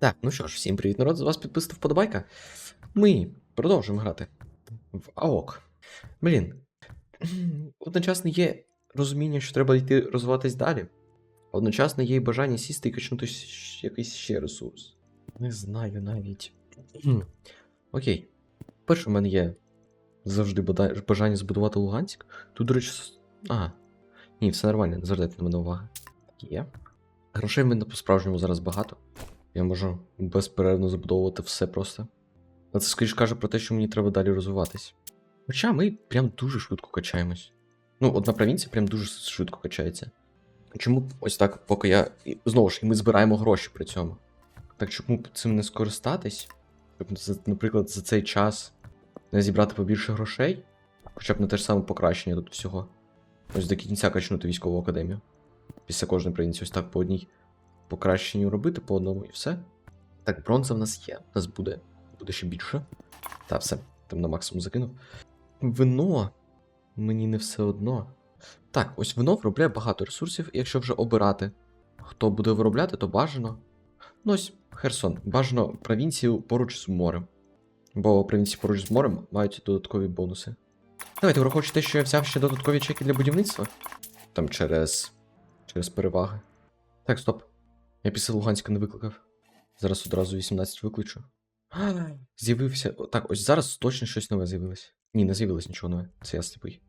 Так, ну що ж, всім привіт, народ, з вас підписав вподобайка. Ми продовжуємо грати в АОК. Блін. Одночасно є розуміння, що треба йти розвиватись далі. Одночасно є і бажання сісти і качнути якийсь ще ресурс. Не знаю навіть. Окей. Перше, в мене є завжди бажання збудувати Луганськ. Тут, до речі, ага. Ні, все нормально, не звертайте на мене уваги. Є. Грошей в мене по-справжньому зараз багато. Я можу безперервно забудовувати все просто. А це скоріш каже про те, що мені треба далі розвиватись. Хоча ми прям дуже швидко качаємось. Ну, одна провінція прям дуже швидко качається. Чому ось так, поки я. і Знову ж, і ми збираємо гроші при цьому. Так чому цим не скористатись? Щоб, наприклад, за цей час не зібрати побільше грошей, хоча б на те ж саме покращення тут всього. Ось до кінця качнути військову академію. Після кожної провінції, ось так по одній покращенню робити по одному і все. Так, бронза в нас є. У нас буде, буде ще більше. Та все, там на максимум закинув. Вино. Мені не все одно. Так, ось вино виробляє багато ресурсів, і якщо вже обирати, хто буде виробляти, то бажано. Ну ось Херсон. Бажано провінцію поруч з морем. Бо провінції поруч з морем мають додаткові бонуси. Давайте, враховуючи те, що я взяв ще додаткові чеки для будівництва. Там через. через переваги. Так, стоп. Я після Луганська не викликав. Зараз одразу 18 викличу. З'явився. Так, ось зараз точно щось нове з'явилось. Ні, не з'явилось нічого нове. Це я сліпий.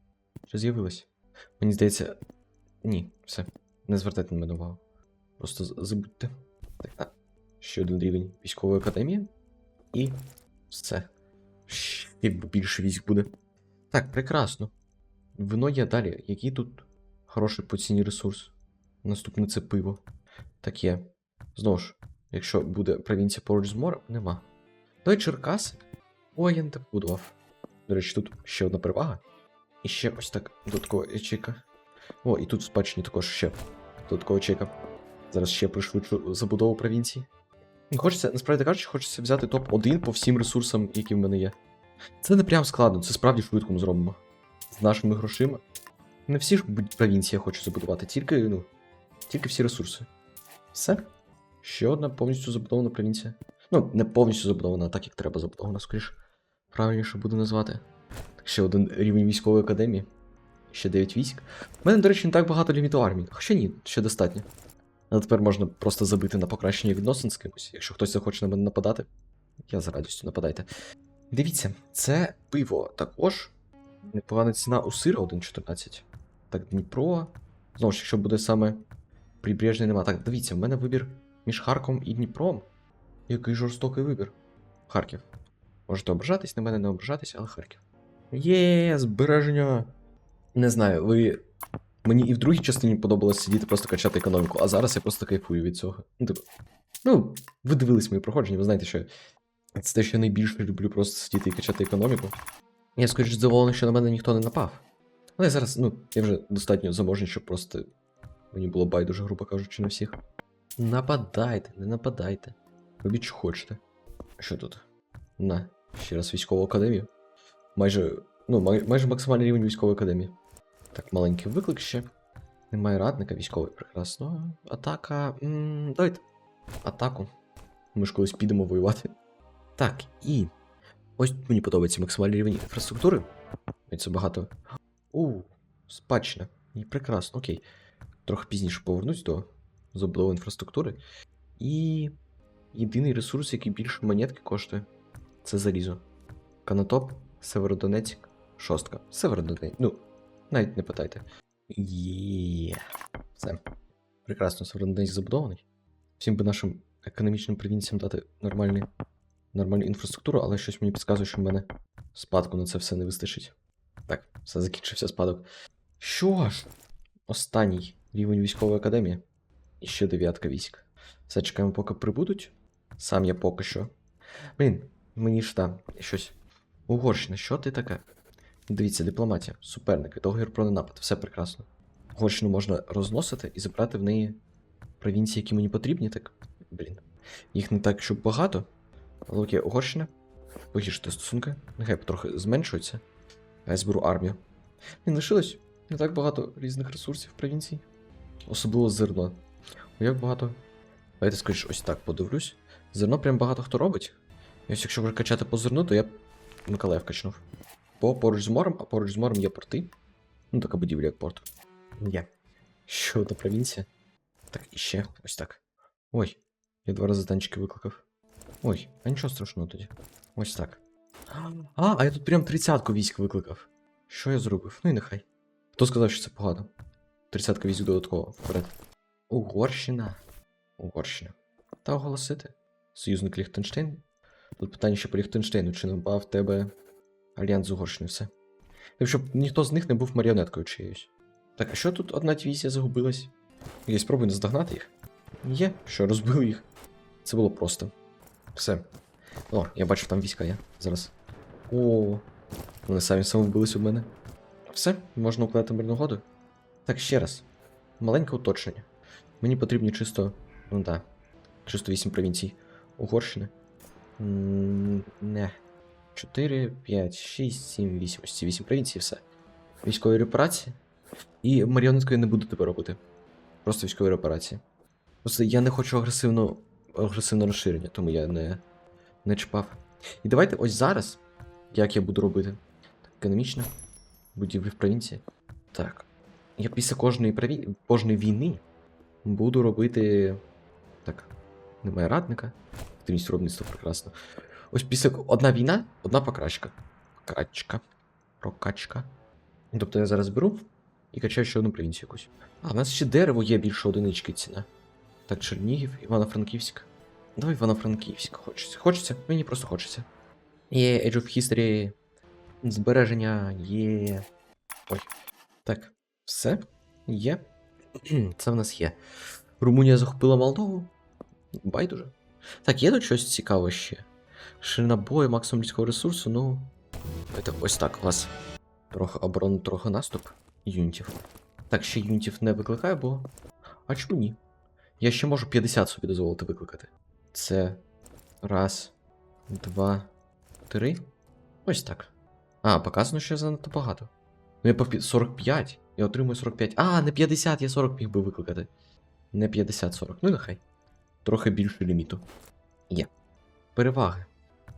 Що з'явилось? Мені здається. Ні, все. Не звертайте на мене увагу. Просто забудьте. Так, а. Ще один рівень військової академії. І все. Ще більше військ буде. Так, прекрасно. Вино є далі. Який тут хороший по ціні ресурс? Наступне це пиво. Так є. Знову ж, якщо буде провінція поруч з морем, нема. Давай Черкаси. Ой, я. До речі, тут ще одна перевага. І ще ось так додаткова ячейка. О, і тут в спадщині також ще додаткова ячейка. Зараз ще пришвидшу забудову провінції. Хочеться, насправді кажучи, хочеться взяти топ-1 по всім ресурсам, які в мене є. Це не прям складно, це справді швидко ми зробимо. З нашими грошима. Не всі ж провінції я хочу забудувати, тільки, ну, тільки всі ресурси. Все. Ще одна повністю забудована провінція. Ну, не повністю забудована, а так як треба забудована, скоріш. Правильніше буде назвати. Ще один рівень військової академії. Ще 9 військ. У мене, до речі, не так багато ліміту армії. Хоча ні, ще достатньо. А тепер можна просто забити на покращення відносин з кимось. Якщо хтось захоче на мене нападати, я з радістю нападайте. Дивіться, це пиво також. Непогана ціна у сира 1.14. Так, Дніпро. Знову ж, якщо буде саме прибережний нема. Так, дивіться, в мене вибір між Харковом і Дніпром. Який жорстокий вибір. Харків. Можете ображатись на мене, не ображатись, але Харків. Є, збереження. Не знаю, ви. Мені і в другій частині подобалось сидіти просто качати економіку, а зараз я просто кайфую від цього. Ну, типу. Ну, ви дивились мої проходження, ви знаєте, що це те, що я найбільше люблю просто сидіти і качати економіку. Я скоріш задоволений, що на мене ніхто не напав. Але зараз, ну, я вже достатньо заможний, щоб просто мені було байдуже, грубо кажучи, на всіх. Нападайте, не нападайте. Робіть, що хочете. Що тут? На, ще раз військову академію. Майже. Ну, май, майже максимальний рівень військової академії. Так, маленький виклик ще. Немає радника військовий, прекрасно. Атака. М, давайте. Атаку. Ми ж колись підемо воювати. Так, і. Ось мені подобається максимальний рівень інфраструктури. Це багато. У, спадщина. І прекрасно, окей. Трохи пізніше повернусь до забудови інфраструктури. І єдиний ресурс, який більше монетки коштує, це залізо. Канатоп, Северодонецьк, шостка. Северодонецьк. Ну, навіть не питайте. Є. Все. Прекрасно, Северодонецьк забудований. Всім би нашим економічним провінціям дати нормальний, нормальну інфраструктуру, але щось мені підказує, що в мене спадку на це все не вистачить. Так, все закінчився спадок. Що ж? Останній рівень військової академії. І ще дев'ятка військ. Все чекаємо, поки прибудуть. Сам я поки що. Блін, мені ж там щось. Угорщина, що ти таке? Дивіться, дипломатія, суперники, договір про ненапад, все прекрасно. Угорщину можна розносити і забрати в неї провінції, які мені потрібні, так. Блін. Їх не так, щоб багато. Але окей, Угорщина. Погіршити стосунки. Нехай потрохи зменшуються. А я зберу армію. Блін, лишилось не так багато різних ресурсів в провінції. Особливо зерно. О, як багато. Давайте скоріш ось так подивлюсь. Зерно прям багато хто робить. Ось якщо качати по зерну, то я б Миколаїв качнув. Бо поруч з морем, а поруч з морем є порти. Ну, така будівля, як порт. Є. Ще одна провінція. Так, і ще ось так. Ой, я два рази танчики викликав. Ой, а нічого страшного тоді. Ось так. А, а я тут прям тридцятку військ викликав. Що я зробив? Ну і нехай. Хто сказав, що це погано? Тридцятка військ додатково вперед. Угорщина. Угорщина. Та оголосити. Союзник Ліхтенштейн. Тут питання ще по Ліхтенштейну, чи не бав в тебе альянс з Угорщиною все. Так щоб ніхто з них не був маріонеткою чиєюсь. Так, а що тут одна дивізія загубилась? Я спробую наздогнати їх. Є, що розбив їх. Це було просто. Все. О, я бачу, там війська є. Зараз. О, вони самі самовбились у мене. Все, можна укладати мирну угоду. Так, ще раз. Маленьке уточнення. Мені потрібні чисто. Ну так. Чисто 8 провінцій. Угорщини. Не. 4, 5, 6, 7, 8. Ось ці 8 провінцій, все. Військові репарації. І маріонеткою не буду тебе робити. Просто військові репарації. Просто я не хочу агресивно, агресивне розширення, тому я не, не чіпав. І давайте ось зараз, як я буду робити. Так, економічно. Будівлі в провінції. Так. Я після кожної, прові... кожної війни буду робити. Так. Немає радника. Активність виробництва прекрасно. Ось після одна війна, одна покрачка. Прокачка. Ну, Тобто я зараз беру і качаю ще одну провінцію якусь. А, в нас ще дерево є більше одинички ціна. Так, Чернігів, Івано-Франківськ. Давай Івано-Франківськ. Хочеться. Хочеться? Мені просто хочеться. Є Age of History. Збереження є. Ой. Так, все. Є. Це в нас є. Румунія захопила Молдову. Байдуже. Так, є тут щось цікаве ще. Ширина бою, максимум людського ресурсу, ну. Це ось так, у вас трохи оборона, трохи наступ юнітів. Так, ще юнітів не викликаю, бо. А чому ні? Я ще можу 50 собі дозволити викликати. Це. Раз, два, три. Ось так. А, показано, що занадто багато. Ну я по 45. Я отримую 45. А, не 50, я 40 міг би викликати. Не 50-40. Ну нехай. Трохи більше ліміту. Є. Переваги.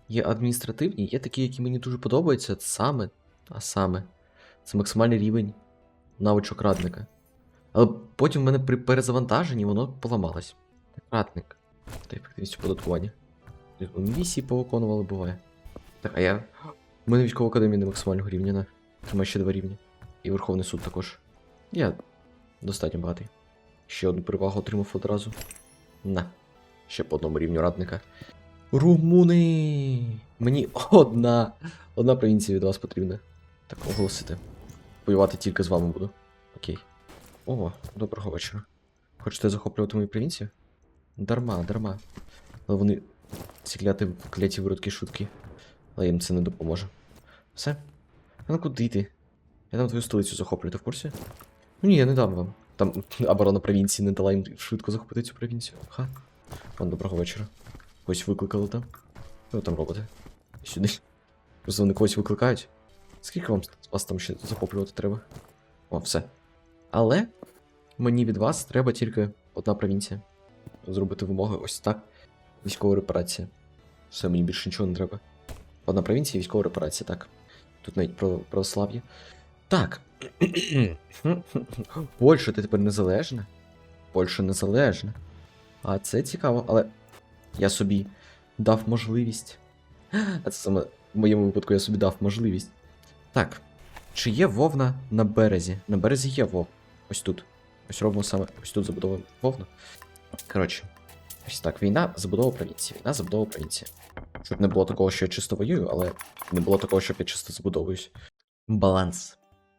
Є адміністративні, є такі, які мені дуже подобаються. Саме. А саме. Це максимальний рівень навичок радника. Але потім в мене при перезавантаженні воно поламалось. Так, радник. Та ефективність оподаткування. Місії повиконували, буває. Так, а я. У мене військова академія не максимального рівня на. Тримає ще два рівні. І Верховний суд також. Я достатньо багатий. Ще одну перевагу отримав одразу. На. Ще по одному рівню радника. Румуни! Мені одна. Одна провінція від вас потрібна. Так, оголосити. Воювати тільки з вами буду. Окей. О, доброго вечора. Хочете захоплювати мою провінцію? Дарма, дарма. Але вони ці кляті, кляті виродки шутки. Але їм це не допоможе. Все. А ну куди йти? Я там твою столицю захоплю, ти в курсі? Ну ні, я не дам вам. Там оборона провінції не дала їм швидко захопити цю провінцію. Ха. Вон, доброго вечора. Когось викликали там. Ви там робите? Сюди. Просто вони когось викликають. Скільки вам вас там ще захоплювати треба? О, все. Але мені від вас треба тільки одна провінція. Зробити вимоги ось так. Військова репарація. Все, мені більше нічого не треба. Одна провінція, військова репарація, так. Тут навіть про православ'я. Так. Польща ти тепер незалежна. Польща незалежна. А це цікаво, але я собі дав можливість. А це саме в моєму випадку я собі дав можливість. Так. Чи є вовна на березі? На березі є вов. Ось тут. Ось робимо саме. Ось тут забудовуємо вовну. Коротше. Ось так, війна, забудова провінції. Війна, забудова провінції. Щоб не було такого, що я чисто воюю, але не було такого, щоб я чисто забудовуюсь. Баланс.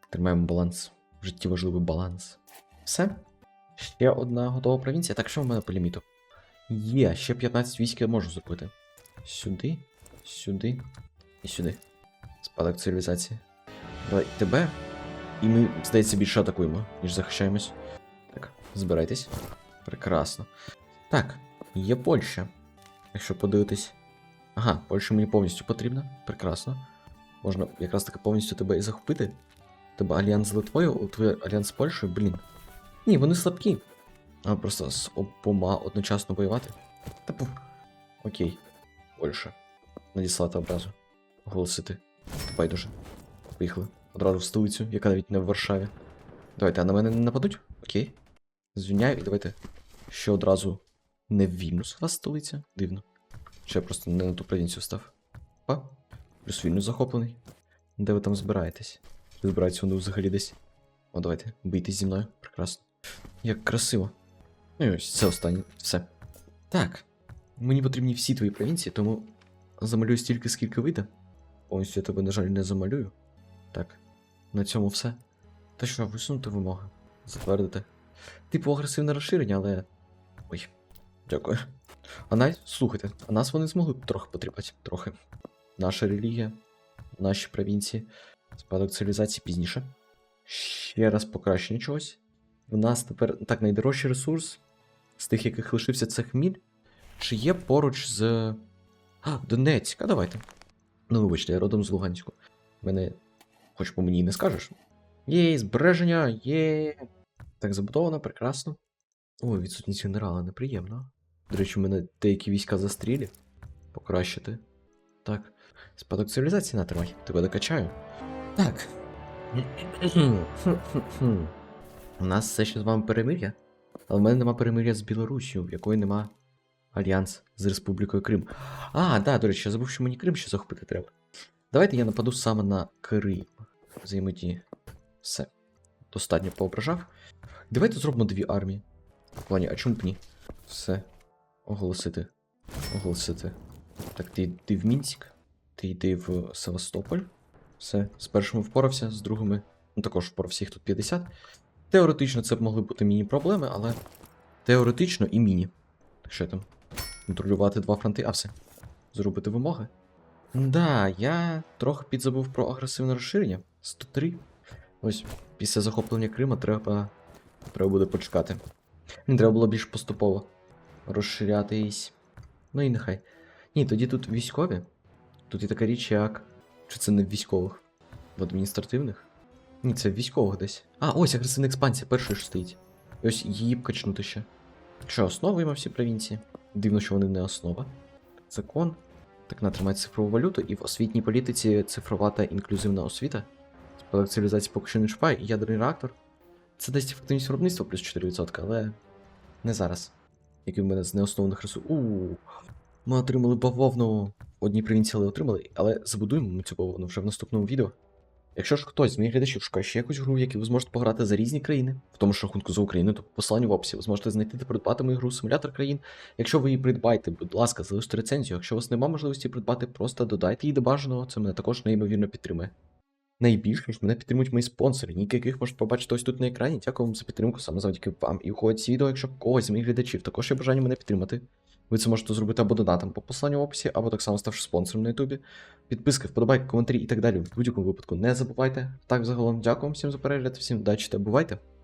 Тримаємо баланс. В житті важливий баланс. Все. Ще одна готова провінція. Так, що в мене по ліміту? Є, ще 15 військ я можу зробити. Сюди, сюди і сюди. Спадок цивілізації. Давай тебе. І ми, здається, більше атакуємо, ніж захищаємось. Так, збирайтесь. Прекрасно. Так, є Польща. Якщо подивитись. Ага, Польща мені повністю потрібна. Прекрасно. Можна якраз таки повністю тебе і захопити. Тебе альянс з Литвою, твій альянс з Польщею, блін. Ні, вони слабкі. А просто з обома одночасно воювати. Та пух. Окей. Польща. Надіслати одразу. Оголосити. Байдуже. Поїхали. Одразу в столицю, яка навіть не в Варшаві. Давайте, а на мене не нападуть? Окей. Звільняю і давайте. Ще одразу не в Вільнюс у вас столиця? Дивно. Я просто не на ту провінцію став. А? Плюс Вільнюс захоплений. Де ви там збираєтесь? Чи збираєтесь вони взагалі десь? О, давайте, бийтесь зі мною. Прекрасно. Як красиво. Ну і ось це останнє. Все. Так. Мені потрібні всі твої провінції, тому замалюю стільки, скільки вийде. Повністю я тебе, на жаль, не замалюю. Так. На цьому все. Та що, висунути вимоги. Затвердити. Типу агресивне розширення, але. Ой, дякую. А навіть, слухайте, а нас вони змогли б трохи потріпати. Трохи. Наша релігія, наші провінції, спадок цивілізації пізніше. Ще раз покращення чогось. У нас тепер так найдорожчий ресурс з тих, яких лишився це хміль. Чи є поруч з. А, Донецька, давайте. Ну, вибачте, я родом з Луганську. Мене, хоч по мені і не скажеш. Є, збереження, є. Так забудовано, прекрасно. Ой, відсутність генерала, неприємно. До речі, у мене деякі війська застрілі. Покращити. Так. Спадок цивілізації натримай, тебе докачаю. Так. У нас все ще з вами перемир'я. Але в мене нема перемир'я з Білоруссю, в якої нема альянс з Республікою Крим. А, да, до речі, я забув, що мені Крим ще захопити треба. Давайте я нападу саме на Крим. Взаємодії. Все. Достатньо поображав. Давайте зробимо дві армії. В плані, а чому б ні? Все. Оголосити. Оголосити. Так, ти йди в Мінськ. Ти йди в Севастополь. Все. З першими впорався, з другими. Ну також впорався їх тут 50. Теоретично це б могли бути міні-проблеми, але. Теоретично і міні. Так що там? Контролювати два фронти, а все. Зробити вимоги. Да, я трохи підзабув про агресивне розширення. 103. Ось, після захоплення Крима треба. Треба буде почекати. Треба було більш поступово розширятись. Ну і нехай. Ні, тоді тут військові. Тут є така річ, як. Чи це не в військових? В адміністративних? Ні, це в військових десь. А, ось агресивна експансія, першою ж стоїть. І ось її б качнути ще. Що, основуємо всі провінції? Дивно, що вони не основа. Закон. Так натримати цифрову валюту, і в освітній політиці цифрова та інклюзивна освіта. Спадок цивілізації поки що не і ядерний реактор. Це дасть ефективність виробництва плюс 4%, але не зараз. Який в мене з неосновних ресурсів. Ууу. Ми отримали бавовну. Одні провінції отримали, але забудуємо ми цю бавовну вже в наступному відео. Якщо ж хтось з моїх глядачів шукає ще якусь гру, якій ви зможете пограти за різні країни, в тому ж рахунку за Україну, то по посиланню в описі ви зможете знайти та придбати мою гру симулятор країн. Якщо ви її придбаєте, будь ласка, залиште рецензію. Якщо у вас немає можливості придбати, просто додайте її до бажаного, це мене також неймовірно підтримує. Найбільше ж мене підтримують мої спонсори, ніки яких можете побачити ось тут на екрані. Дякую вам за підтримку, саме завдяки вам. І уходить ці відео, якщо когось з моїх глядачів також є бажання мене підтримати. Ви це можете зробити або донатом по посиланню в описі, або так само ставши спонсором на Ютубі. Підписки, вподобайки, коментарі і так далі. В будь-якому випадку не забувайте. Так, загалом, дякую всім за перегляд, всім удачі та бувайте!